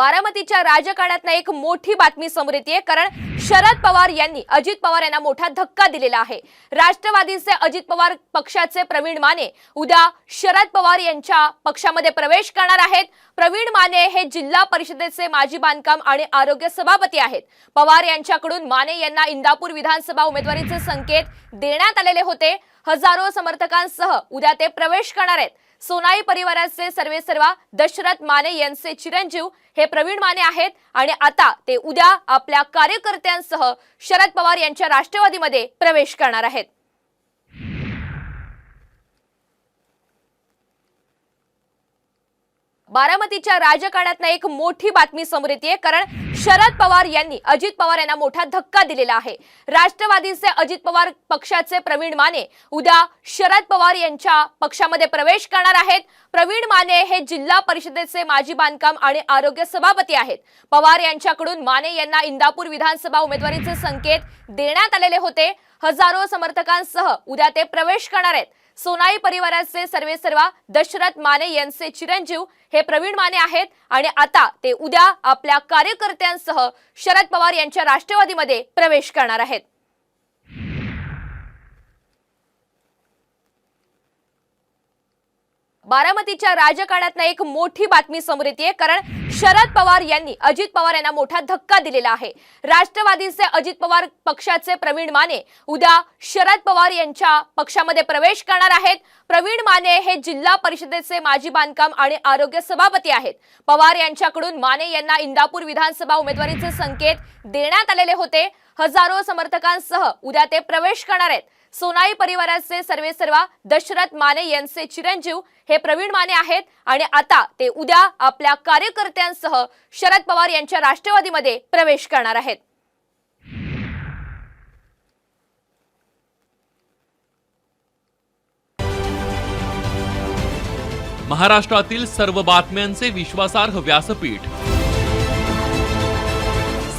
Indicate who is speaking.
Speaker 1: बारामतीच्या राजकारणातनं एक मोठी बातमी समोर येते कारण शरद पवार यांनी अजित पवार यांना मोठा धक्का दिलेला आहे. राष्ट्रवादीचे अजित पवार पक्षाचे प्रवीण माने उद्या शरद पवार यांच्या पक्षामध्ये प्रवेश करणार आहेत. प्रवीण माने हे जिल्हा परिषदेचे माजी बांधकाम आणि आरोग्य सभापती आहेत. पवार यांच्याकडून माने यांना इंदापूर विधानसभा उमेदवारीचे संकेत देण्यात आलेले होते. हजारो समर्थकांसह उद्या ते प्रवेश करणार आहेत. सोनाई परिवाराचे सर्वे सर्वा दशरथ माने यांचे चिरंजीव हे प्रवीण माने आहेत आणि आता ते उद्या आपल्या कार्यकर्त्यांसह शरद पवार यांच्या राष्ट्रवादीमध्ये प्रवेश करणार आहेत. बारामतीच्या राजकारणात एक मोठी बातमी समोर येते कारण शरद पवार यांनी अजित पवार यांना मोठा धक्का दिलेला आहे. राष्ट्रवादीचे अजित पवार पक्षाचे प्रवीण माने उद्या शरद पवार यांच्या पक्षामध्ये प्रवेश करणार आहेत. प्रवीण माने हे जिल्हा परिषदेचे माजी बांधकाम आणि आरोग्य सभापती आहेत. पवार यांच्याकडून माने यांना इंदापूर विधानसभा उमेदवारीचे संकेत देण्यात आलेले होते. हजारो समर्थकांसह उद्या ते प्रवेश करणार आहेत. सोनाई परिवाराचे सर्वे सर्वा दशरथ माने यांचे चिरंजीव हे प्रवीण माने आहेत आणि आता ते उद्या आपल्या कार्यकर्त्यांसह शरद पवार यांच्या राष्ट्रवादीमध्ये प्रवेश करणार आहेत. बारामतीच्या राजकारणातनं एक मोठी बातमी समोर येते कारण शरद पवार यांनी अजित पवार यांना मोठा धक्का दिलेला आहे. राष्ट्रवादीचे अजित पवार पक्षाचे प्रवीण माने उद्या शरद पवार यांच्या पक्षामध्ये प्रवेश करणार आहेत. प्रवीण माने हे जिल्हा परिषदेचे माजी बांधकाम आणि आरोग्य सभापती आहेत. पवार यांच्याकडून माने यांना इंदापूर विधानसभा उमेदवारीचे संकेत देण्यात आलेले होते. हजारो समर्थकांसह उद्या ते प्रवेश करणार आहेत. सोनाई परिवाराचे सर्वे सर्वा दशरथ माने यांचे चिरंजीव हे प्रवीण माने आहेत आणि आता ते उद्या आपल्या कार्यकर्त्यांसह शरद पवार यांच्या राष्ट्रवादीमध्ये प्रवेश करणार आहेत.
Speaker 2: महाराष्ट्रातील सर्व बातम्यांचे विश्वासार्ह व्यासपीठ.